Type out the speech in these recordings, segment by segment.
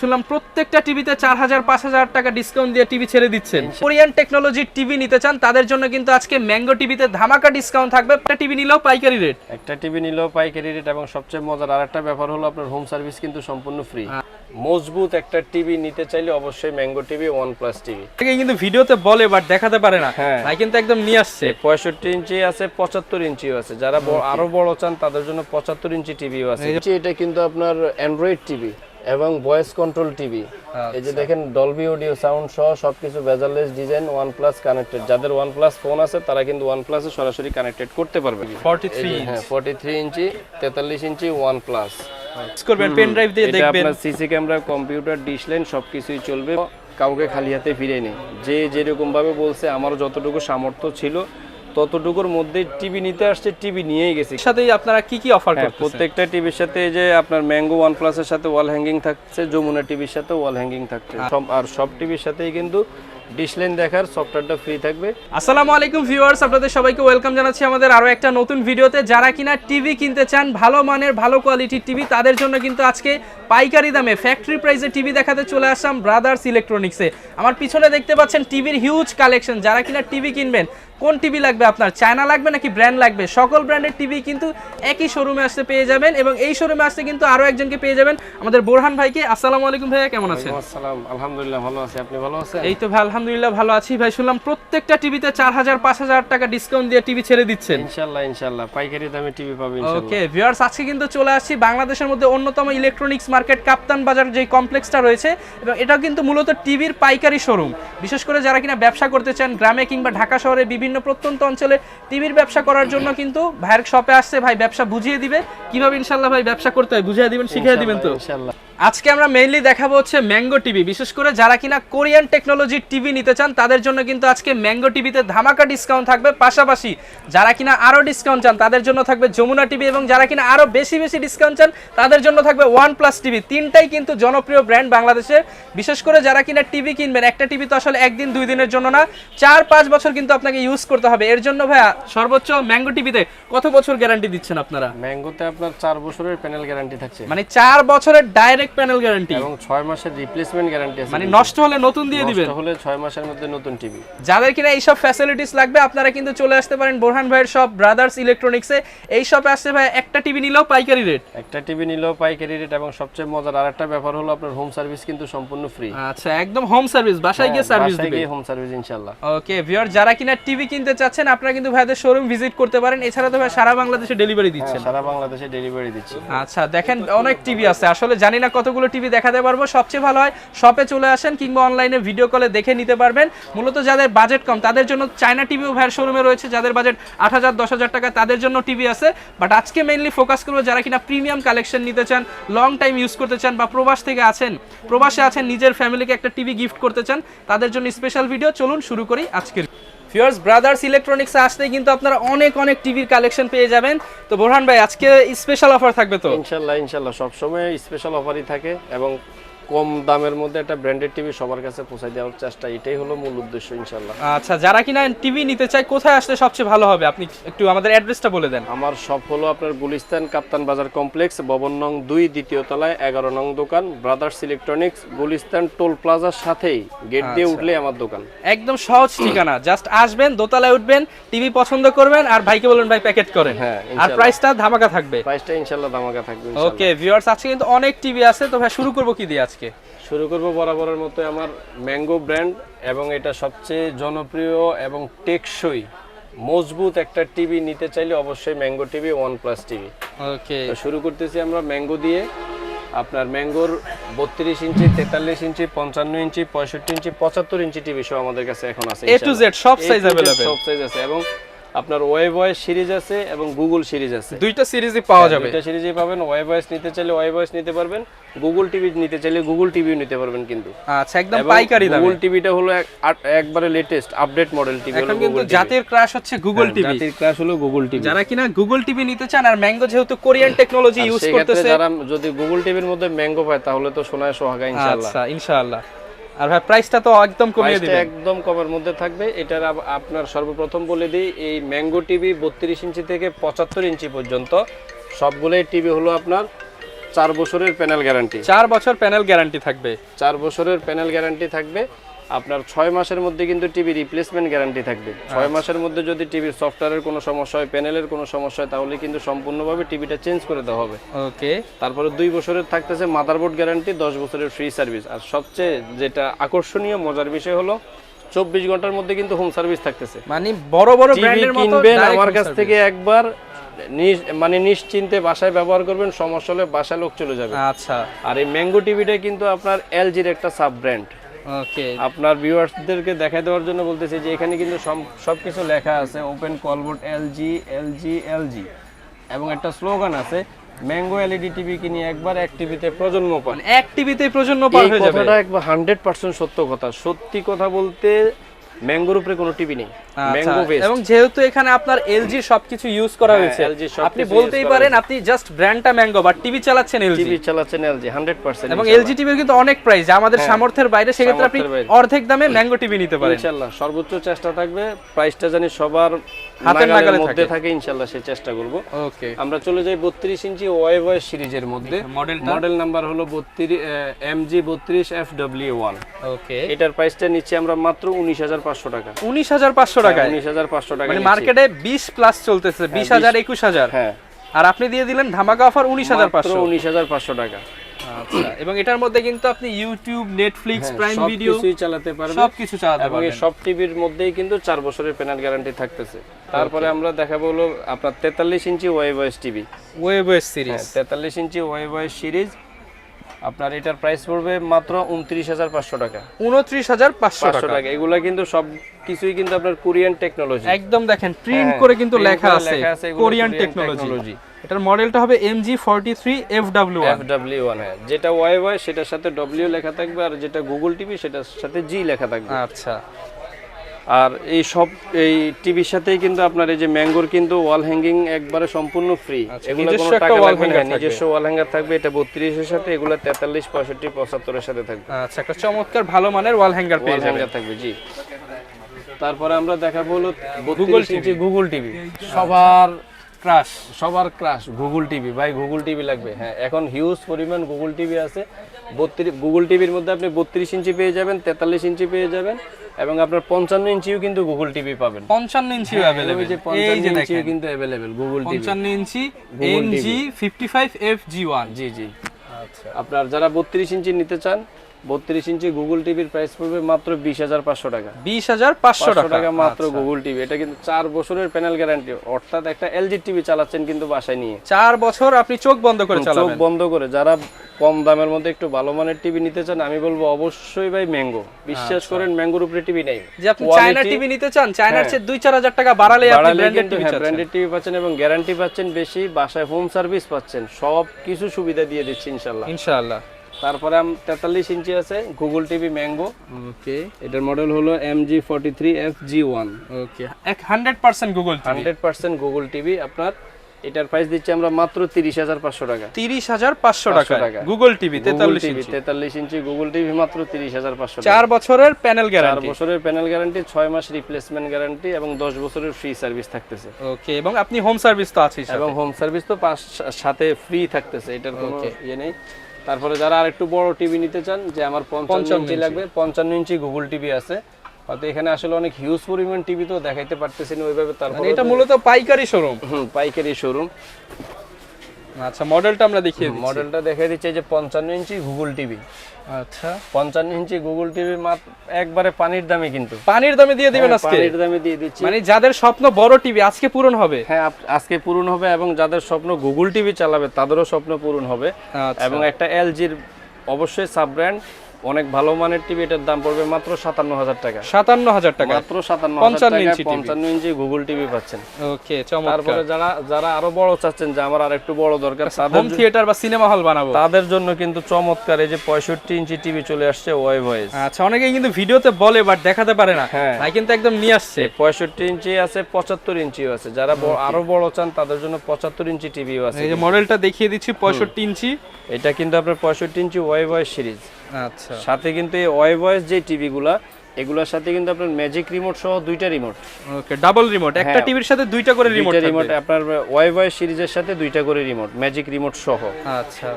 শুনলাম প্রত্যেকটা টিভিতে চার হাজার পাঁচ হাজার টাকা ডিসকাউন্ট দিয়ে টিভি ছেড়ে দিচ্ছেন। কোরিয়ান টেকনোলজির টিভি নিতে চান তাদের জন্য কিন্তু আজকে ম্যাঙ্গো টিভিতে ধামাকা ডিসকাউন্ট থাকবে। একটা টিভি নিলেও পাইকারি রেট একটা টিভি নিলেও পাইকারি রেট এবং সবচেয়ে মজার আরেকটা ব্যাপার হলো আপনার হোম সার্ভিস কিন্তু সম্পূর্ণ ফ্রি হ্যাঁ। মজবুত একটা টিভি নিতে চাইলে অবশ্যই Mango TV OnePlus TV. থেকে কিন্তু ভিডিওতে বলে বাট দেখাতে পারে না। হ্যাঁ। ভাই কিন্তু একদম নিয়ে আসছে। পঁয়ষট্টি ইঞ্চি আছে পঁচাত্তর ইঞ্চিও আছে। যারা আরও বড় চান তাদের জন্য পঁচাত্তর ইঞ্চি টিভিও আছে। এটা কিন্তু আপনার অ্যান্ড্রয়েড টিভি। এবং ভয়েস কন্ট্রোল টিভি এই যে দেখেন ডলবি অডিও সাউন্ড সহ সবকিছু bezelless design OnePlus connected যাদের ওয়ান প্লাস ফোন আছে তারা কিন্তু ওয়ান প্লাসে সরাসরি কানেক্টেড করতে পারবে। ফর্টি থ্রি হ্যাঁ ফর্টি থ্রি ইঞ্চি তেতাল্লিশ ইঞ্চি ওয়ান প্লাস করবেন পেন ড্রাইভ দিয়ে দেখবেন। আপনার CC camera computer dish line সবকিছুই চলবে। কাউকে খালি হাতে ফিরে নেই। যে যেরকম ভাবে বলছে আমার যতটুকু সামর্থ্য ছিল ততটুকুর মধ্যে টিভি নিতে আসছে টিভি নিয়েই গেছি। সাথেই আপনারা কি কি অফার হ্যাঁ, করতেছেন? প্রত্যেকটা টিভির সাথে এই যে আপনার ম্যাঙ্গো ওয়ান প্লাসের সাথে ওয়াল হ্যাঙ্গিং থাকছে যমুনা টিভির সাথে ওয়াল হ্যাঙ্গিং থাকছে। সব আর সব টিভির সাথেই কিন্তু ডিশ লাইন দেখার সফটওয়্যারটা ফ্রি থাকবে। আসসালামু আলাইকুম ভিউয়ার্স আপনাদের সবাইকে ওয়েলকাম জানাচ্ছি আমাদের আরও একটা নতুন ভিডিওতে। যারা কিনা টিভি কিনতে চান ভালো মানের ভালো কোয়ালিটির টিভি তাদের জন্য কিন্তু আজকে পাইকারি দামে ফ্যাক্টরি প্রাইসে টিভি দেখাতে চলে আসলাম ব্রাদার্স ইলেকট্রনিক্সে আমার পিছনে দেখতে পাচ্ছেন টিভির হিউজ কালেকশন যারা কিনা টিভি কিনবেন কোন টিভি লাগবে আপনার? চায়না লাগবে নাকি ব্র্যান্ড লাগবে? সকল ব্র্যান্ডের টিভি কিন্তু একই শোরুমে আসতে পেয়ে যাবেন এবং এই শোরুমে আসতে কিন্তু আরও একজনকে পেয়ে যাবেন আমাদের বোরহান ভাইকে। আসসালামু আলাইকুম ভাইয়া কেমন আছেন? আসসালাম। আলহামদুলিল্লাহ ভালো আছি। আপনি ভালো আছেন? এই তো ভাই আলহামদুলিল্লাহ ভালো আছি। ভাই শুনলাম প্রত্যেকটা টিভিতে চার হাজার পাঁচ হাজার টাকা ডিসকাউন্ট দিয়ে টিভি ছেড়ে দিচ্ছেন। ইনশাল্লাহ ইনশাল্লাহ। পাইকারি দামে টিভি পাবেন ওকে ভিউয়ার্স আজকে কিন্তু চলে আসছি বাংলাদেশের মধ্যে অন্যতম ইলেকট্রনিক্স মার্কেট কাপ্তান বাজার যে কমপ্লেক্সটা রয়েছে এবং এটা কিন্তু মূলত টিভির পাইকারি শোরুম। বিশেষ করে যারা কিনা ব্যবসা করতে চান গ্রামে কিংবা ঢাকা শহরে বিভিন্ন প্রত্যন্ত অঞ্চলে টিভির ব্যবসা করার জন্য কিন্তু ভাইয়ের শপে আসছে। ভাই, ব্যবসা বুঝিয়ে দিবে। কীভাবে ইনশাল্লাহ ভাই ব্যবসা করতে হয় বুঝিয়ে দিবেন, শিখিয়ে দিবেন তো? ইনশাল্লাহ। আজকে আমরা মেইনলি দেখাবো হচ্ছে ম্যাঙ্গো টিভি বিশেষ করে যারা কিনা কোরিয়ান টেকনোলজি টিভি নিতে চান তাদের জন্য কিন্তু আজকে ম্যাঙ্গো টিভিতে ধামাকা ডিসকাউন্ট থাকবে। পাশাপাশি যারা কিনা আরও ডিসকাউন্ট চান তাদের জন্য থাকবে যমুনা টিভি এবং যারা কিনা আরও বেশি বেশি ডিসকাউন্ট চান তাদের জন্য থাকবে ওয়ান প্লাস টিভি তিনটাই কিন্তু জনপ্রিয় ব্র্যান্ড বাংলাদেশের। বিশেষ করে যারা কিনা টিভি কিনবেন একটা টিভি তো আসলে একদিন দুই দিনের জন্য না চার পাঁচ বছর কিন্তু আপনাকে ইউজ করতে হবে। এর জন্য ভাইয়া সর্বোচ্চ ম্যাঙ্গো টিভিতে কত বছর গ্যারান্টি দিচ্ছেন আপনারা? ম্যাঙ্গোতে আপনার চার বছরের প্যানেল গ্যারান্টি থাকছে। মানে চার বছরের ডাইরেক্ট প্যানেল গ্যারান্টি এবং ছয় মাসের রিপ্লেসমেন্ট গ্যারান্টি আছে মানে নষ্ট হলে নতুন দিয়ে দিবেন। নষ্ট হলে ছয় মাসের মধ্যে নতুন টিভি যাদের কিনা এইসব ফ্যাসিলিটিস লাগবে আপনারা কিন্তু চলে আসতে পারেন বোরহান ভাইয়ের শপ ব্রাদার্স ইলেকট্রনিক্সে এই শপে আসতে ভাই একটা টিভি নিলেও পাইকারি রেট একটা টিভি নিলেও পাইকারি রেট এবং সবচেয়ে মজার আরেকটা ব্যাপার হলো আপনার হোম সার্ভিস কিন্তু সম্পূর্ণ ফ্রি আচ্ছা একদম হোম সার্ভিস বাসায় গিয়ে সার্ভিস দিবে। হোম সার্ভিস ইনশাআল্লাহ। ওকে ভিউয়ার যারা কিনা টিভি কিনতে চাচ্ছেন আপনারা কিন্তু ভাইদের শোরুম ভিজিট করতে পারেন। এছাড়া তো ভাই সারা বাংলাদেশে ডেলিভারি দিচ্ছেন। হ্যাঁ, সারা বাংলাদেশে ডেলিভারি দিচ্ছি। আচ্ছা দেখেন অনেক টিভি আছে। আসলে জানি না কতগুলো টিভি দেখাতে পারব? সবচেয়ে ভালো হয় শপে চলে আসেন কিংবা অনলাইনে ভিডিও কলে দেখে নিতে পারবেন। মূলত যাদের বাজেট কম, তাদের জন্য চায়না টিভিও ভাইয়ের শোরুমে রয়েছে। যাদের বাজেট আট হাজার, দশ হাজার টাকা তাদের জন্য টিভি আছে। বাট আজকে মেইনলি ফোকাস করব যারা কিনা প্রিমিয়াম কালেকশন নিতে চান লং টাইম ইউজ করতে চান বা প্রবাস থেকে আছেন, প্রবাসে আছেন, নিজের ফ্যামিলিকে একটা টিভি গিফট করতে চান, তাদের জন্য স্পেশাল ভিডিও চলুন শুরু করি আজকের। ফিয়ার্স ব্রাদার্স ইলেকট্রনিক্স আসতে কিন্তু আপনারা অনেক অনেক টিভির কালেকশন পেয়ে যাবেন। তো বোরহান ভাই, আজকে স্পেশাল অফার থাকবে তো? ইনশাল্লাহ ইনশাআল্লাহ সবসময় স্পেশাল অফারই থাকে এবং কম দামের মধ্যে একটা ব্র্যান্ডেড টিভি সবার কাছে পৌঁছে দেওয়ার চেষ্টা এটাই হলো মূল উদ্দেশ্য ইনশাআল্লাহ। আচ্ছা যারা কিনা টিভি নিতে চায় কোথায় আসলে সবচেয়ে ভালো হবে? আপনি একটু আমাদের অ্যাড্রেসটা বলে দেন। আমার শপ হলো আপনার গুলিস্তান কাপ্তান বাজার কমপ্লেক্স ভবন নং দুই দ্বিতীয় তলায় এগারো নং দোকান ব্রাদার্স ইলেকট্রনিক্স গুলিস্তান টোল প্লাজার সাথেই গেট দিয়ে আচ্ছা। উঠলে আমার দোকান। একদম সহজ ঠিকানা। জাস্ট আসবেন দোতলায় উঠবেন টিভি পছন্দ করবেন আর ভাইকে বলবেন ভাই প্যাকেট করেন। হ্যাঁ, আর ইনশাআল্লাহ। প্রাইসটা ধামাকা থাকবে। প্রাইসটা ইনশাল্লাহ ধামাকা থাকবে ইনশাআল্লাহ। ওকে ভিউয়ার্স আজকে কিন্তু অনেক টিভি আছে। তো ভাই শুরু করব কি দিয়ে আজকে? শুরু করব বরাবরের মতো আমার ম্যাঙ্গো ব্র্যান্ড এবং এটা সবচেয়ে জনপ্রিয় এবং টেকসই মজবুত একটা টিভি নিতে চাইলে অবশ্যই Mango TV OnePlus TV. Okay. শুরু করতেছি আমরা ম্যাঙ্গো দিয়ে। আপনার ম্যাঙ্গোর বত্রিশ ইঞ্চি তেতাল্লিশ ইঞ্চি পঞ্চান্ন ইঞ্চি পঁয়ষট্টি ইঞ্চি পঁচাত্তর ইঞ্চি টিভি সহ আমাদের কাছে এখন আছে A to Z সব Z available। সব সাইজ আছে এবং আপনার ওয়েব সিরিজ আছে এবং গুগল সিরিজ আছে। দুইটা সিরিজই পাওয়া যাবে। দুইটা সিরিজই পাবেন ভয়েস নিতে চাইলে ভয়েস নিতে পারবেন গুগল টিভি নিতে চাইলে গুগল টিভিও নিতে পারবেন কিন্তু। আচ্ছা একদম পাইকারি দামে। গুগল টিভিটা হলো একবারে লেটেস্ট আপডেট মডেল টিভি এখন কিন্তু জাতির ক্রাশ হচ্ছে গুগল টিভি। জাতির ক্লাস হলো গুগল টিভি। যারা কিনা গুগল টিভি নিতে চান আর ম্যাঙ্গো যেহেতু কোরিয়ান টেকনোলজি ইউজ করতেছে যারা যদি গুগল টিভির মধ্যে ম্যাঙ্গো পায় তাহলে তো সোনায় সোহাগা ইনশাআল্লাহ। আচ্ছা ইনশাআল্লাহ। আর ভাই প্রাইসটা তো একদম কমিয়ে দিবেন। একদম কমের মধ্যে থাকবে। এটার আপনার সর্বপ্রথম বলে দিই এই ম্যাঙ্গো টিভি বত্রিশ ইঞ্চি থেকে পঁচাত্তর ইঞ্চি পর্যন্ত সবগুলোই টিভি হলো আপনার চার বছরের প্যানেল গ্যারান্টি চার বছর প্যানেল গ্যারান্টি থাকবে। চার বছরের প্যানেল গ্যারান্টি থাকবে। আপনার ছয় মাসের মধ্যে কিন্তু টিভি রিপ্লেসমেন্ট গ্যারান্টি থাকবে। ছয় মাসের মধ্যে যদি টিভির সফটওয়্যারের কোনো সমস্যা হয় প্যানেলের কোনো সমস্যা হয় তাহলে কিন্তু সম্পূর্ণভাবে টিভিটা চেঞ্জ করে দেওয়া হবে। ওকে তারপরে দুই বছরের থাকতেছে মাদারবোর্ড গ্যারান্টি দশ বছরের ফ্রি সার্ভিস আর সবচেয়ে যেটা আকর্ষণীয় মজার বিষয় হলো চব্বিশ ঘণ্টার মধ্যে কিন্তু হোম সার্ভিস থাকতেছে। মানে বড় বড় ব্র্যান্ডের মতো কিনবেন আমার কাছ থেকে একবার মানে নিশ্চিন্তে বাসায় ব্যবহার করবেন সমস্যা হলে বাসায় লোক চলে যাবে। আচ্ছা। আর এই ম্যাঙ্গো টিভিটা কিন্তু আপনার এলজির একটা সাব ব্র্যান্ড আপনার ভিউয়ার্সদেরকে দেখাই দেওয়ার জন্য বলতেছি যে এখানে কিন্তু সব কিছু লেখা আছে ওপেন কলবোর্ড এলজি এলজি এলজি এবং একটা স্লোগান আছে ম্যাঙ্গো এলইডি টিভি কিনে একবার এক টিভিতে প্রজন্ম পান মানে এক টিভিতে প্রজন্ম পার হয়ে যাবে। কথাটা একবার হান্ড্রেড পার্সেন্ট সত্য কথা। সত্যি কথা বলতে ম্যাঙ্গোর উপরে কোনো টিভি নেই। আচ্ছা, ম্যাঙ্গো বেস্ট এবং যেহেতু এখানে আপনার এলজি সবকিছু ইউজ করা হ্যাঁ, হয়েছে আপনি বলতেই পারেন আপনি জাস্ট ব্র্যান্ডটা ম্যাঙ্গো বাট টিভি চালাচ্ছেন এলজি টিভি চালাচ্ছেন এলজি হান্ড্রেড পার্সেন্ট এবং এলজি টিভির কিন্তু অনেক প্রাইস আমাদের সামর্থ্যের বাইরে সেক্ষেত্রে আপনি হ্যাঁ। অর্ধেক দামে ম্যাঙ্গো টিভি নিতে পারেন। ইনশাল্লাহ সর্বোচ্চ চেষ্টা থাকবে প্রাইসটা জানি সবার হাতের নাগালের মধ্যে থাকে। ইনশাল্লাহ সেই চেষ্টা করব। ওকে আমরা চলে যাই বত্রিশ ইঞ্চি ওয়াই ওয়াই সিরিজের মধ্যে। মডেল নাম্বার হলো বত্রিশ এম জি বত্রিশ এফ ডব্লিউ ওয়ান ওকে এটার প্রাইসটা নিচ্ছি আমরা মাত্র উনিশ হাজার পাঁচশো টাকা। উনিশ হাজার পাঁচশো টাকায়? উনিশ হাজার পাঁচশো টাকা মানে মার্কেটে বিশ প্লাস চলতেছে বিশ হাজার একুশ হাজার। হ্যাঁ। আর আপনি দিয়ে দিলেন ধামাকা অফার উনিশ হাজার পাঁচশো। উনিশ হাজার পাঁচশো টাকা। আচ্ছা এবং এটার মধ্যে কিন্তু আপনি ইউটিউব নেটফ্লিক্স প্রাইম ভিডিও কিছুই চালাতে পারবে সবকিছু চালাতে এবং এই সব টিভির মধ্যেই কিন্তু চার বছরের প্যানেল গ্যারান্টি থাকতেছে। তারপরে আমরা দেখাবো হলো আপনার তেতাল্লিশ ইঞ্চি ওয়াই ওয়াইস টিভি ওয়েব ওয়েব সিরিজ তেতাল্লিশ ইঞ্চি ওয়াই ওয়াইস সিরিজ আপনার এটার প্রাইস পড়বে মাত্র উনত্রিশ হাজার পাঁচশো টাকা। উনত্রিশ হাজার পাঁচশো টাকা। এগুলা কিন্তু সব কিছুই কিন্তু আপনার কোরিয়ান টেকনোলজি একদম দেখেন প্রিন্ট হ্যাঁ, করে কিন্তু লেখা আছে কোরিয়ান টেকনোলজি। এটার মডেলটা হবে MG forty three F W F W one হ্যাঁ। যেটা ওয়াই ওয়াই সেটার সাথে ডব্লিউ লেখা থাকবে আর যেটা গুগল টিভি সেটার সাথে জি লেখা থাকবে। আচ্ছা। আর এই সব এই টিভির সাথেই কিন্তু আপনার এই যে ম্যাঙ্গোর কিন্তু ওয়াল হ্যাঙ্গিং একবারে সম্পূর্ণ ফ্রি আচ্ছা, এগুলো নিজস্ব কোনো টাকা লাগবে না নিজস্ব ওয়াল হ্যাঙ্গার থাকবে এটা বত্রিশের সাথে এগুলো তেতাল্লিশ পঁয়ষট্টি পঁচাত্তরের সাথে থাকবে। আচ্ছা একটা চমৎকার ভালো মানের ওয়াল হ্যাঙ্গার পেয়ে যাবেন। হ্যাঙ্গার থাকবে জি। তারপরে আমরা দেখাবো হলো গুগল টিভি গুগল টিভি সবার ক্রাশ সবার ক্রাশ গুগল টিভি ভাই গুগল টিভি লাগবে। হ্যাঁ এখন হিউজ পরিমাণ গুগল টিভি আছে। বত্রিশ গুগল টিভির মধ্যে আপনি বত্রিশ ইঞ্চি পেয়ে যাবেন তেতাল্লিশ ইঞ্চি পেয়ে যাবেন। এবং আপনার পঞ্চান্ন ইঞ্চিও কিন্তু গুগল টিভি পাবেন। পঞ্চান্ন ইঞ্চি অ্যাভেলেবেল এই যে ইঞ্চিও কিন্তু অ্যাভেলেবেল গুগল টিভি পঞ্চান্ন inch MG fifty five F G one G G. আচ্ছা। আপনার যারা বত্রিশ ইঞ্চি নিতে চান বত্রিশ ইঞ্চি গুগল টিভির প্রাইস পড়বে মাত্র বিশ হাজার পাঁচশো টাকা। বিশ হাজার পাঁচশো টাকা মাত্র আচ্ছা। গুগল টিভি এটা কিন্তু চার বছরের প্যানেল গ্যারান্টি অর্থাৎ একটা এলজি টিভি চালাচ্ছেন কিন্তু বাসায় নিয়ে। চার বছর আপনি চোখ বন্ধ করে চোখ বন্ধ করে। যারা কম দামের মধ্যে একটু ভালো মানের টিভি নিতে চান আমি বলব অবশ্যই ভাই ম্যাঙ্গো বিশ্বাস আচ্ছা। করেন ম্যাঙ্গোর উপরে টিভি নেই। যে আপনি চায়না টিভি নিতে চান চায়নার চেয়ে দুই চার হাজার টাকা বাড়ালে আপনি ব্র্যান্ডেড টিভি হ্যাঁ ব্র্যান্ডেড টিভি পাচ্ছেন এবং গ্যারান্টি পাচ্ছেন বেশি বাসায় হোম সার্ভিস পাচ্ছেন। সব কিছু সুবিধা দিয়ে দিচ্ছি ইনশাল্লাহ ইনশাআল্লাহ। তারপরে তেতাল্লিশ ইঞ্চি আছে গুগল টিভি ম্যাঙ্গো ওকে এটার মডেল হলো M G forty three F G one okay এক hundred percent Google hundred percent Google TV আপনার এটার প্রাইস দিচ্ছি আমরা মাত্র তিরিশ হাজার পাঁচশো টাকা। তিরিশ হাজার পাঁচশো টাকা। গুগল টিভি তেতাল্লিশ টিভি ইঞ্চি। তেতাল্লিশ ইঞ্চি গুগল টিভি মাত্র তিরিশ হাজার পাঁচশো চার বছরের প্যানেল গ্যারান্টি চার বছরের প্যানেল গ্যারান্টি ছয় মাস রিপ্লেসমেন্ট গ্যারান্টি এবং দশ বছরের ফ্রি সার্ভিস থাকতেছে। ওকে এবং আপনি হোম সার্ভিস তো আছেই এবং হোম সার্ভিস তো পাঁচ সাথে ফ্রি থাকতেছে। এটার কোনো ইয়ে নেই। তারপরে যারা আরেকটু বড় টিভি নিতে চান যে আমার পঞ্চান্ন 55 ইঞ্চি লাগবে পঞ্চান্ন ইঞ্চি গুগল টিভি আছে। হয়তো এখানে আসলে অনেক হিউজ পরিমাণ টিভি তো দেখাইতে পারতেছি না ওইভাবে মানে তারপরে এটা মূলত পাইকারি শোরুম হুম, পাইকারি শোরুম আচ্ছা মডেলটা আমরা দেখিয়ে দিচ্ছি। মডেলটা দেখিয়ে দিচ্ছে যে পঞ্চান্ন ইঞ্চি গুগল টিভি আচ্ছা। পঞ্চান্ন ইঞ্চি গুগল টিভি মাত্র একবারে পানির দামে কিন্তু। পানির দামে দিয়ে দিবেন হ্যাঁ, আজকে? পানির দামে দিয়ে দিচ্ছি। মানে যাদের স্বপ্ন বড় টিভি আজকে পূরণ হবে? হ্যাঁ আজকে পূরণ হবে এবং যাদের স্বপ্ন গুগল টিভি চালাবে তাদেরও স্বপ্ন পূরণ হবে। আচ্ছা। এবং একটা এলজির অবশ্যই সাব ব্র্যান্ড অনেক ভালো মানের টিভি এটার দাম পড়বে মাত্র সাতান্ন হাজার টাকা। সাতান্ন হাজার টাকা। মাত্র সাতান্ন 55 হাজার ইঞ্চি পঞ্চান্ন ইঞ্চি গুগল টিভি পাচ্ছেন। ওকে তারপরে যারা যারা আরও বড় চাচ্ছেন যে আমার আর একটু বড় দরকার হোম থিয়েটার বা সিনেমা হল বানাবো? তাদের জন্য কিন্তু চমৎকার এই যে পঁয়ষট্টি ইঞ্চি টিভি চলে আসছে ওয়াই ভয়েস আচ্ছা অনেকে কিন্তু ভিডিওতে বলে বাট দেখাতে পারে না। হ্যাঁ। কিন্তু একদম নিয়ে আসছে। পঁয়ষট্টি ইঞ্চি আছে পঁচাত্তর ইঞ্চিও আছে। যারা আরও বড় চান তাদের জন্য পঁচাত্তর ইঞ্চি টিভিও আছে এই যে মডেলটা দেখিয়ে দিচ্ছি পঁয়ষট্টি ইঞ্চি। এটা কিন্তু আপনার পঁয়ষট্টি ইঞ্চি ওয়াই ভয়েস সিরিজ আচ্ছা। সাথে কিন্তু এই ওয়াই ভয়েস যে টিভিগুলা এগুলোর সাথে কিন্তু আপনার ম্যাজিক রিমোট সহ দুইটা রিমোট ওকে ডাবল রিমোট একটা হ্যাঁ। টিভির সাথে দুইটা করে রিমোট রিমোট আপনার ওয়াই ভয়েস সিরিজের সাথে দুইটা করে রিমোট ম্যাজিক রিমোট সহ। আচ্ছা।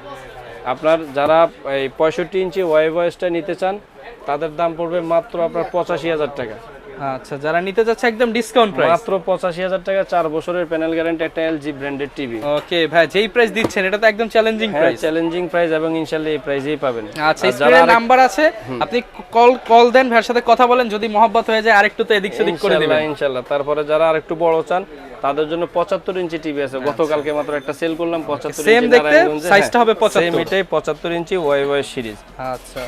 আপনার যারা এই পঁয়ষট্টি ইঞ্চি ওয়াই ভয়েসটা নিতে চান তাদের দাম পড়বে মাত্র আপনার পঁচাশি হাজার টাকা। আচ্ছা যারা নিতে যাচ্ছে একদম ডিসকাউন্ট প্রাইস মাত্র পঁচাশি হাজার টাকা চার বছরের প্যানেল গ্যারান্টি একটা এলজি ব্র্যান্ডের টিভি ওকে ভাই যেই প্রাইস দিচ্ছেন এটা তো একদম চ্যালেঞ্জিং হ্যাঁ প্রাইস চ্যালেঞ্জিং প্রাইস এবং ইনশাল্লাহ এই প্রাইসেই পাবেন। আচ্ছা স্ক্রিনে নাম্বার আছে আপনি কল কল দেন ভাইয়ের সাথে কথা বলেন যদি মহব্বত হয়ে যায় আরেকটু তো এদিক সেদিক করে দিবেন। ইনশাল্লাহ। তারপরে যারা আরেকটু বড় চান তাদের জন্য পঁচাত্তর ইঞ্চি টিভি আছে। গতকালকে মাত্র একটা সেল করলাম পঁচাত্তর Same দেখতে, size-টা হবে 75 সেম এটাই পঁচাত্তর ইঞ্চি ওয়াই ওয়াই সিরিজ আচ্ছা।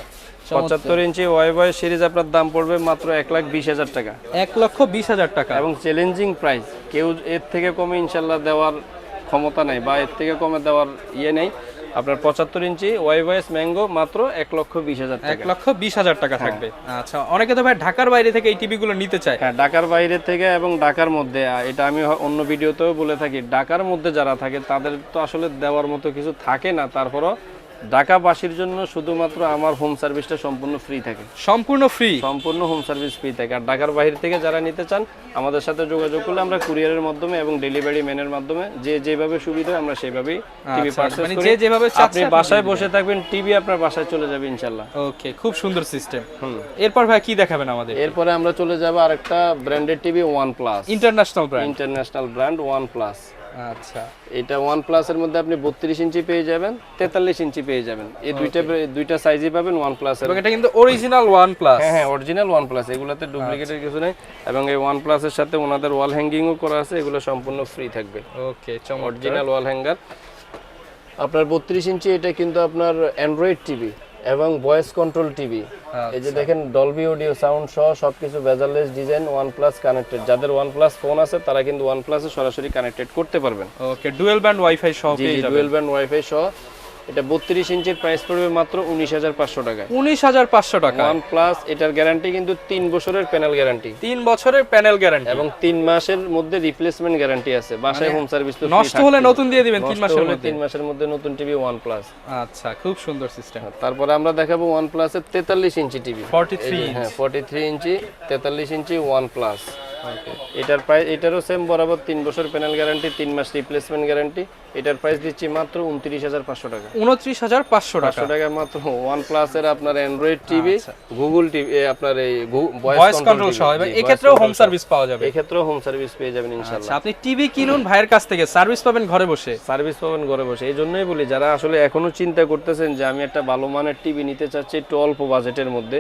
পঁচাত্তর ইঞ্চি ওয়াই ওয়াই সিরিজ আপনার দাম পড়বে মাত্র এক লাখ বিশ হাজার টাকা। এক লক্ষ বিশ হাজার টাকা। এবং চ্যালেঞ্জিং প্রাইস কেউ এর থেকে কমে ইনশাল্লাহ দেওয়ার ক্ষমতা নেই বা এর থেকে কমে দেওয়ার ইয়ে নেই। আপনার পঁচাত্তর ইঞ্চি ওয়াই ওয়াইস ম্যাঙ্গো মাত্র এক লক্ষ বিশ হাজার এক লক্ষ বিশ হাজার টাকা থাকবে। আচ্ছা অনেকে তো ভাই ঢাকার বাইরে থেকে এই টিভি গুলো নিতে চায়। হ্যাঁ ঢাকার বাইরে থেকে এবং ঢাকার মধ্যে এটা আমি অন্য ভিডিওতেও বলে থাকি ঢাকার মধ্যে যারা থাকে তাদের তো আসলে দেওয়ার মতো কিছু থাকে না তারপরও ঢাকাবাসীর জন্য শুধুমাত্র আমার হোম সার্ভিসটা সম্পূর্ণ ফ্রি থাকে। সম্পূর্ণ ফ্রি সম্পূর্ণ হোম সার্ভিস ফ্রি থাকে। আর ঢাকার বাইরে থেকে যারা নিতে চান আমাদের সাথে যোগাযোগ করলে আমরা কুরিয়ারের মাধ্যমে এবং ডেলিভারি ম্যানের মাধ্যমে যে যেভাবে সুবিধা আমরা সেভাবেই টিভি আচ্ছা, পারচেজ মানে করি। যে যেভাবে আপনি বাসায় বসে থাকবেন টিভি আপনার বাসায় চলে যাবে ইনশাল্লাহ ওকে খুব সুন্দর সিস্টেম হুম। এরপর ভাই কি দেখাবেন আমাদের? এরপরে আমরা চলে যাব আরেকটা branded TV OnePlus international brand international brand OnePlus আচ্ছা। এটা ওয়ান প্লাসের মধ্যে আপনি বত্রিশ ইঞ্চি পেয়ে যাবেন তেতাল্লিশ ইঞ্চি পেয়ে যাবেন। এই দুইটা দুইটা সাইজই পাবেন ওয়ান প্লাসের এবং এটা কিন্তু অরিজিনাল ওয়ান প্লাস হ্যাঁ হ্যাঁ অরিজিনাল ওয়ান প্লাস এগুলোতে ডুপ্লিকেটের কিছু নেই। এবং এই ওয়ান প্লাসের সাথে ওনাদের ওয়াল হ্যাঙ্গিংও করা আছে এগুলো সম্পূর্ণ ফ্রি থাকবে। ওকে অরিজিনাল ওয়াল হ্যাঙ্গার আপনার বত্রিশ ইঞ্চি এটা কিন্তু আপনার অ্যান্ড্রয়েড টিভি এবং ভয়েস কন্ট্রোল টিভি এই যে দেখেন ডলবি অডিও সাউন্ড সহ সবকিছু bezelless design OnePlus connected যাদের ওয়ান প্লাস ফোন আছে তারা কিন্তু ওয়ান প্লাসে সরাসরি কানেক্টেড করতে পারবেন। ওকে ডুয়েল ব্যান্ড ওয়াইফাই সহ পেয়ে যাবেন। ডুয়েল ব্যান্ড ওয়াইফাই সহ। এটা বত্রিশ ইঞ্চির প্রাইস পড়বে মাত্র উনিশ হাজার পাঁচশো টাকায়। উনিশ হাজার পাঁচশো টাকা। ওয়ান প্লাস এটার গ্যারান্টি কিন্তু তিন বছরের প্যানেল গ্যারান্টি তিন বছরের প্যানেল গ্যারান্টি এবং তিন মাসের মধ্যে রিপ্লেসমেন্ট গ্যারান্টি আছে। বাসায় হোম সার্ভিস তো মানে নষ্ট হলে নতুন দিয়ে দিবেন তিন নষ্ট মাসের হলে মধ্যে। তিন মাসের মধ্যে নতুন টিভি ওয়ান প্লাস আচ্ছা খুব সুন্দর সিস্টেম তারপরে আমরা দেখাবো ওয়ান প্লাসের তেতাল্লিশ ইঞ্চি টিভি 43 হ্যাঁ ফর্টি থ্রি ইঞ্চি তেতাল্লিশ ইঞ্চি ওয়ান প্লাস এটার প্রাইস এটারও সেম বরাবর তিন বছর প্যানেল গ্যারান্টি তিন মাস রিপ্লেসমেন্ট গ্যারান্টি এটার প্রাইস দিচ্ছি মাত্র উনত্রিশ হাজার পাঁচশো টাকা। উনত্রিশ হাজার পাঁচশো টাকা। টাকা মাত্র। ওয়ান প্লাসের আপনার অ্যান্ড্রয়েড টিভি গুগল টিভি আপনার এই ভয়েস কন্ট্রোল সহ। এক্ষেত্রেও হোম সার্ভিস পাওয়া যাবে। এক্ষেত্রেও হোম সার্ভিস পেয়ে যাবেন ইনশাল্লাহ আচ্ছা আপনি টিভি কিনুন ভাইয়ের কাছ থেকে। সার্ভিস পাবেন ঘরে বসে। সার্ভিস পাবেন ঘরে বসে। এই জন্যই বলি যারা আসলে এখনও চিন্তা করতেছেন যে আমি একটা ভালো মানের টিভি নিতে চাচ্ছি একটু অল্প বাজেটের মধ্যে।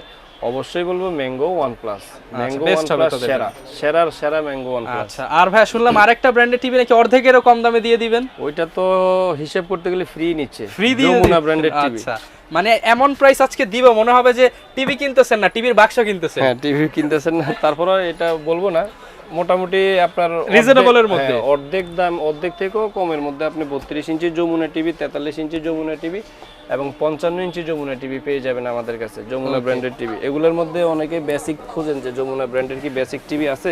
অবশ্যই বলব Mango OnePlus Mango OnePlus সেরা। সেরার সেরা ম্যাঙ্গো ওয়ান প্লাস আচ্ছা আর ভাই শুনলাম আরেকটা ব্র্যান্ডের টিভি নাকি অর্ধেকেরও কম দামে দিয়ে দিবেন? ওইটা তো হিসেব করতে গেলে ফ্রি নিচ্ছে। ফ্রি দিয়ে যমুনা ব্র্যান্ডের টিভি আচ্ছা মানে এমন প্রাইস আজকে দিব মনে হবে যে টিভি কিনতেছেন না টিভির বাক্স কিনতেছেন। হ্যাঁ টিভি কিনতেছেন না তারপরে এটা বলব না মোটামুটি আপনার এর মধ্যে। হ্যাঁ, অর্ধেক দাম অর্ধেক থেকেও কমের মধ্যে। আপনি বত্রিশ ইঞ্চি যমুনা টিভি তেতাল্লিশ ইঞ্চি যমুনা টিভি এবং পঞ্চান্ন ইঞ্চি যমুনা টিভি পেয়ে যাবেন আমাদের কাছে যমুনা ব্র্যান্ডেড টিভি এগুলোর মধ্যে অনেকে বেসিক খুঁজেন যে যমুনা ব্র্যান্ডের কি বেসিক টিভি আছে?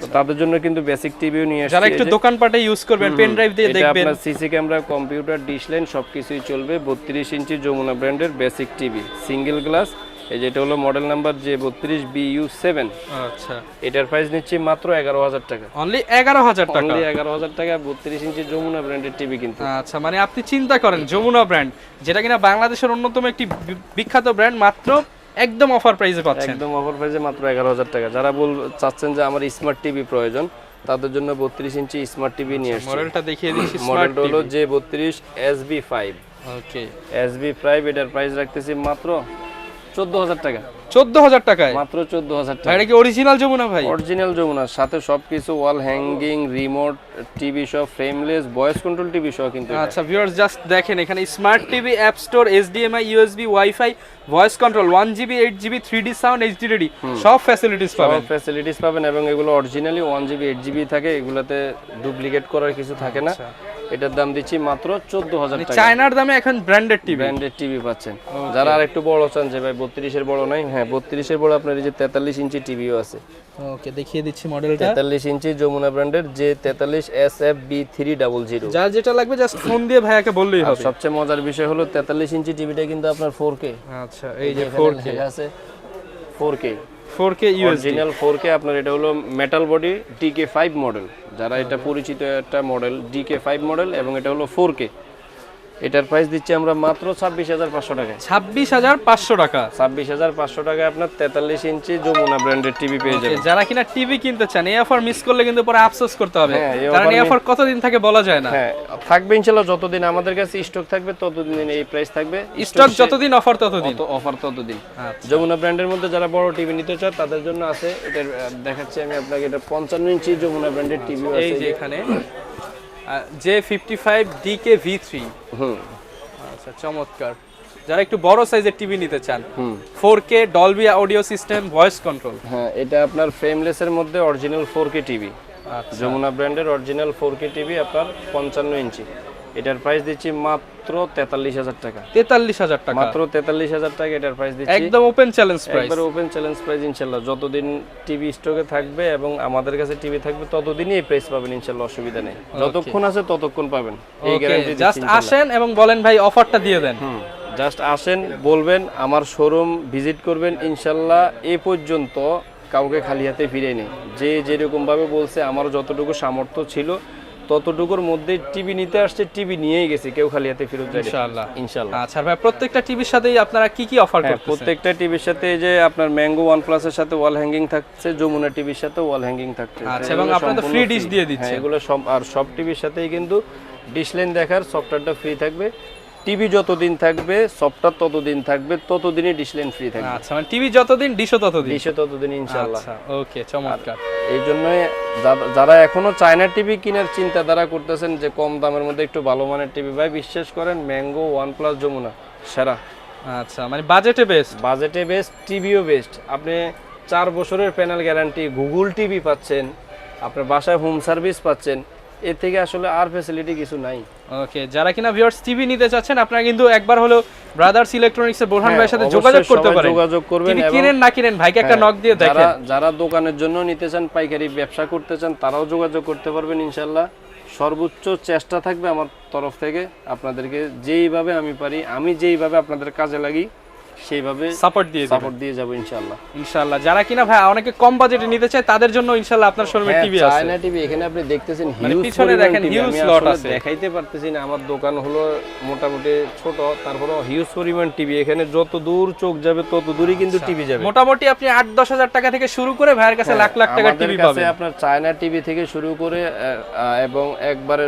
তো তাদের জন্য কিন্তু বেসিক টিভিও নিয়ে আসছে যারা একটু দোকানপাটে ইউজ করবেন পেন ড্রাইভ দিয়ে দেখবেন। আপনার CC camera computer dish line সবকিছুই চলবে। বত্রিশ ইঞ্চি যমুনা ব্র্যান্ডের বেসিক টিভি সিঙ্গেল গ্লাস এই যেটা হলো মডেল নাম্বার যে বত্রিশ সেভেন আচ্ছা। এটার প্রাইস নিচ্ছি মাত্র এগারো হাজার টাকা। অনলি এগারো হাজার টাকা? অনলি এগারো হাজার টাকা বত্রিশ ইঞ্চি যমুনা ব্র্যান্ডের টিভি কিন্তু। আচ্ছা মানে আপনি চিন্তা করেন যমুনা ব্র্যান্ড যেটা কিনা বাংলাদেশের অন্যতম একটি বিখ্যাত ব্র্যান্ড মাত্র একদম অফার প্রাইসে পাচ্ছেন। একদম অফার প্রাইসে মাত্র এগারো হাজার টাকা। যারা বল চাচ্ছেন যে আমার স্মার্ট টিভি প্রয়োজন তাদের জন্য বত্রিশ ইঞ্চি স্মার্ট টিভি নিয়ে আসছি মডেলটা দেখিয়ে দিচ্ছি মডেলটা হলো যে বত্রিশ S B five okay S B five এটার প্রাইস রাখতেছি মাত্র চোদ্দ হাজার টাকা। চোদ্দ হাজার টাকায়? মাত্র চোদ্দ হাজার টাকা। এটা কি অরিজিনাল যমুনা ভাই? অরিজিনাল যমুনার সাথে সবকিছু ওয়াল হ্যাঙ্গিং রিমোট টিভি সহ ফ্রেমলেস ভয়েস কন্ট্রোল টিভি সহ কিন্তু আচ্ছা ভিউয়ার্স জাস্ট দেখেন এখানে smart TV app store HDMI USB wifi voice control one GB eight GB three D sound HD ready সব ফ্যাসিলিটিস সব পাবেন। ফ্যাসিলিটিস পাবেন এবং এগুলো originally one GB eight GB থাকে এগুলোতে ডুপ্লিকেট করার কিছু থাকে না। এটার দাম দিচ্ছি মাত্র চোদ্দ হাজার মানে টাকা। চায়নার দামে এখন ব্র্যান্ডেড টিভি ব্র্যান্ডেড টিভি পাচ্ছেন। যারা আর একটু বড় চান যে ভাই বত্রিশের বড় নাই? হ্যাঁ বত্রিশের বড় আপনার এই যে তেতাল্লিশ ইঞ্চি টিভিও আছে। ওকে দেখিয়ে দিচ্ছি মডেলটা তেতাল্লিশ ইঞ্চি যমুনা ব্র্যান্ডের যে তেতাল্লিশ S F B three double zero যার যেটা লাগবে জাস্ট ফোন দিয়ে ভাইয়াকে বললেই হবে। সবচেয়ে মজার বিষয় হলো তেতাল্লিশ ইঞ্চি টিভিটা কিন্তু আপনার ফোর কে আচ্ছা এই যে 4K আছে four K 4K USD original four K আপনার এটা হলো metal body DK five model যারা এটা পরিচিত একটা মডেল ডিকে ফাইভ মডেল এবং এটা হলো ফোর কে এটার প্রাইস দিচ্ছি আমরা মাত্র ছাব্বিশ হাজার পাঁচশো টাকায়। ছাব্বিশ হাজার পাঁচশো টাকা। ছাব্বিশ হাজার পাঁচশো টাকায় আপনার তেতাল্লিশ ইঞ্চি যমুনা ব্র্যান্ডের টিভি পেয়ে যাবেন। যারা কিনা টিভি কিনতে চান এই অফার মিস করলে কিন্তু পরে আফসোস করতে হবে। হ্যাঁ, কারণ এই অফার কতদিন থাকে বলা যায় না। হ্যাঁ থাকবে ইনশাল্লাহ যতদিন আমাদের কাছে স্টক থাকবে ততদিন এই প্রাইস থাকবে। স্টক যতদিন অফার ততদিন। অফার ততদিন। আচ্ছা। যমুনা ব্র্যান্ডের মধ্যে যারা বড় টিভি নিতে চায় তাদের জন্য আছে এটা দেখাচ্ছি আমি আপনাকে এটা পঞ্চান্ন ইঞ্চি যমুনা ব্র্যান্ডের টিভি এই আছে যে এখানে। J fifty five D K V three hmm. আচ্ছা চমৎকার। যারা একটু বড় সাইজের টিভি নিতে চান four K Dolby audio system voice control হ্যাঁ এটা আপনার ফ্রেমলেস এর মধ্যে original four K TV Jamuna ব্র্যান্ডের অরিজিনাল ফোর কে টিভি আপনার পঞ্চান্ন ইঞ্চি। এটার প্রাইস দিচ্ছি মাত্র তেতাল্লিশ হাজার টাকা। তেতাল্লিশ হাজার টাকা। মাত্র তেতাল্লিশ হাজার টাকা এটার প্রাইস দিচ্ছি। একদম ওপেন চ্যালেঞ্জ প্রাইস একবার ওপেন চ্যালেঞ্জ প্রাইস যতদিন টিভি স্টকে থাকবে এবং আমাদের কাছে টিভি থাকবে ততদিনই এই প্রাইস পাবেন অসুবিধা নেই। যতক্ষণ আছে ততক্ষণ পাবেন। এই গ্যারান্টি জাস্ট আসেন এবং বলেন ভাই অফারটা দিয়ে দেন। জাস্ট আসেন বলবেন আমার শোরুম ভিজিট করবেন ইনশাল্লাহ এ পর্যন্ত কাউকে খালি হাতে ফিরে নেই। যে যেরকম ভাবে বলছে আমার যতটুকু সামর্থ্য ছিল ততটুকুর মধ্যে টিভি নিতে আসছে টিভি নিয়েই গেছে কেউ খালি হাতে ফেরত যায় ইনশাআল্লাহ। ইনশাল্লাহ আচ্ছা ভাই প্রত্যেকটা টিভির সাথেই আপনারা কি কি অফার হ্যাঁ করতেছেন? প্রত্যেকটা টিভির সাথে এই যে আপনার ম্যাঙ্গো ওয়ান প্লাসের সাথে ওয়াল হ্যাঙ্গিং থাকছে যমুনা টিভির সাথে ওয়াল হ্যাঙ্গিং থাকছে। আচ্ছা, এবং আপনাদের ফ্রি ডিশ দিয়ে দিচ্ছে। এগুলো সব আর সব টিভির সাথেই কিন্তু ডিশ লাইন দেখার সফটওয়্যারটা ফ্রি থাকবে। টিভি যতদিন থাকবে সফটওয়্যার ততদিন থাকবে ততদিনই লাইন ফ্রি থাকবে। আচ্ছা মানে টিভি যতদিন ডিশও ততদিন? ডিশে ততদিন ইনশাল্লাহ আচ্ছা ওকে চমৎকার। এই জন্যই যা- যারা এখনও চায়না টিভি কেনার চিন্তাধারা করতেছেন যে কম দামের মধ্যে একটু ভালো মানের টিভি ভাই বিশ্বাস করেন ম্যাঙ্গো ওয়ান প্লাস যমুনা সেরা। আচ্ছা মানে বাজেটে বেস্ট বাজেটে বেস্ট টিভিও বেস্ট আপনি চার বছরের প্যানেল গ্যারান্টি গুগল টিভি পাচ্ছেন আপনার বাসায় হোম সার্ভিস পাচ্ছেন এর থেকে আসলে আর ফ্যাসিলিটি কিছু নাই। ওকে যারা কিনা ভিউয়ার্স টিভি নিতে চাচ্ছেন আপনারা কিন্তু একবার হলো ব্রাদার্স ইলেকট্রনিক্স এর বোরহান হ্যাঁ, ভাইয়ের সাথে যোগাযোগ করতে পারেন। যোগাযোগ করবেন এবং- কিনেন না কিনেন ভাইকে একটা নক দিয়ে যারা দেখেন। যারা দোকানের জন্য নিতে চান পাইকারি ব্যবসা করতে চান তারাও যোগাযোগ করতে পারবেন ইনশাল্লাহ সর্বোচ্চ চেষ্টা থাকবে আমার তরফ থেকে আপনাদেরকে যেইভাবে আমি পারি আমি যেইভাবে আপনাদের কাজে লাগি সেইভাবে সাপোর্ট দিয়ে সাপোর্ট দিয়ে যাব ইনশাল্লাহ ইনশাআল্লাহ। যারা কিনা ভাই অনেকে কম বাজেটে নিতে চায় তাদের জন্য ইনশাআল্লাহ আপনার শোরুমে টিভি আছে। চায়না টিভি এখানে আপনি দেখতেছেন মানে হিউজ পিছনে দেখেন huge lot আছে। দেখাইতে পারতেছি না। আমার দোকান হলো মোটামুটি ছোট তারপরে হিউজ পরিমাণ টিভি এখানে যত দূর চোখ যাবে তত দূরই কিন্তু আচ্ছা। টিভি যাবে। মোটামুটি আপনি আট দশ হাজার টাকা থেকে শুরু করে ভাইয়ের কাছে লাখ লাখ টাকা হ্যাঁ, টিভি পাবেন। আপনার চায়না টিভি থেকে শুরু করে এবং একবারে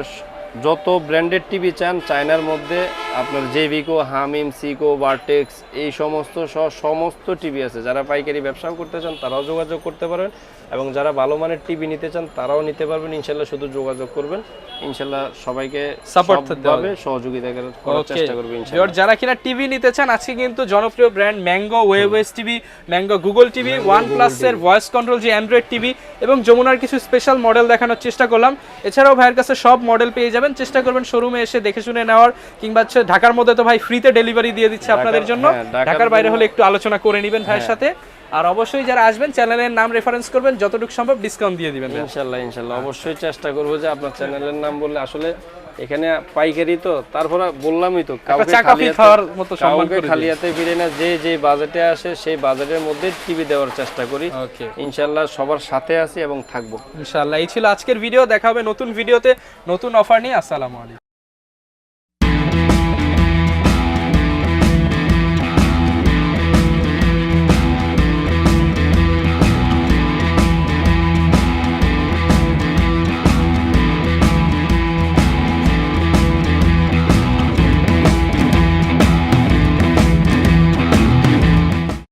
যত ব্র্যান্ডেড টিভি চান, চায়নার মধ্যে আপনার জেভিকো, হামিম, সিকো বার্টেক্স এই সমস্ত সমস্ত টিভি আছে। যারা পাইকারি ব্যবসাও করতে চান, তারাও যোগাযোগ করতে পারেন। এবং যারা ভালো মানের টিভি নিতে চান তারাও নিতে পারবেন। ইনশাল্লাহ শুধু যোগাযোগ করবেন। ইনশাল্লাহ সবাইকে করতে সবভাবে সহযোগিতা করার চেষ্টা করবে ইনশাল্লাহ। যারা কিনা টিভি নিতে চান আজকে কিন্তু জনপ্রিয় brand Mango webOS TV Mango Google TV ওয়ান প্লাসের ভয়েস কন্ট্রোল যে অ্যান্ড্রয়েড টিভি এবং যমুনার কিছু স্পেশাল মডেল দেখানোর চেষ্টা করলাম। এছাড়াও ভাইয়ের কাছে সব মডেল পেয়ে যাবেন। চেষ্টা করবেন শোরুমে এসে দেখে শুনে নেওয়ার কিংবা হচ্ছে ঢাকার মধ্যে তো ভাই ফ্রিতে ডেলিভারি দিয়ে দিচ্ছে আপনাদের জন্য। হ্যাঁ, ঢাকার বাইরে হ্যাঁ। হলে একটু আলোচনা করে নেবেন ভাইয়ের সাথে। আর অবশ্যই যারা আসবেন চ্যানেলের নাম রেফারেন্স করবেন যতটুকু সম্ভব ডিসকাউন্ট দিয়ে দিবেন। ইনশাল্লাহ ইনশাল্লাহ। অবশ্যই চেষ্টা করব যে আপনার চ্যানেলের নাম বললে আসলে এখানে পাইকারি তো তারপরে বললামই তো কাউকে চা খালি খাওয়ার মতো সম্মান কাউকে খালি হাতে ফিরে না যে যে বাজেটে আসে সেই বাজেটের মধ্যে টিভি দেওয়ার চেষ্টা করি। ইনশাল্লাহ সবার সাথে আছি এবং থাকব। ইনশাআল্লাহ এই ছিল আজকের ভিডিও দেখা হবে নতুন ভিডিওতে নতুন অফার নিয়ে। আসসালামু আলাইকুম।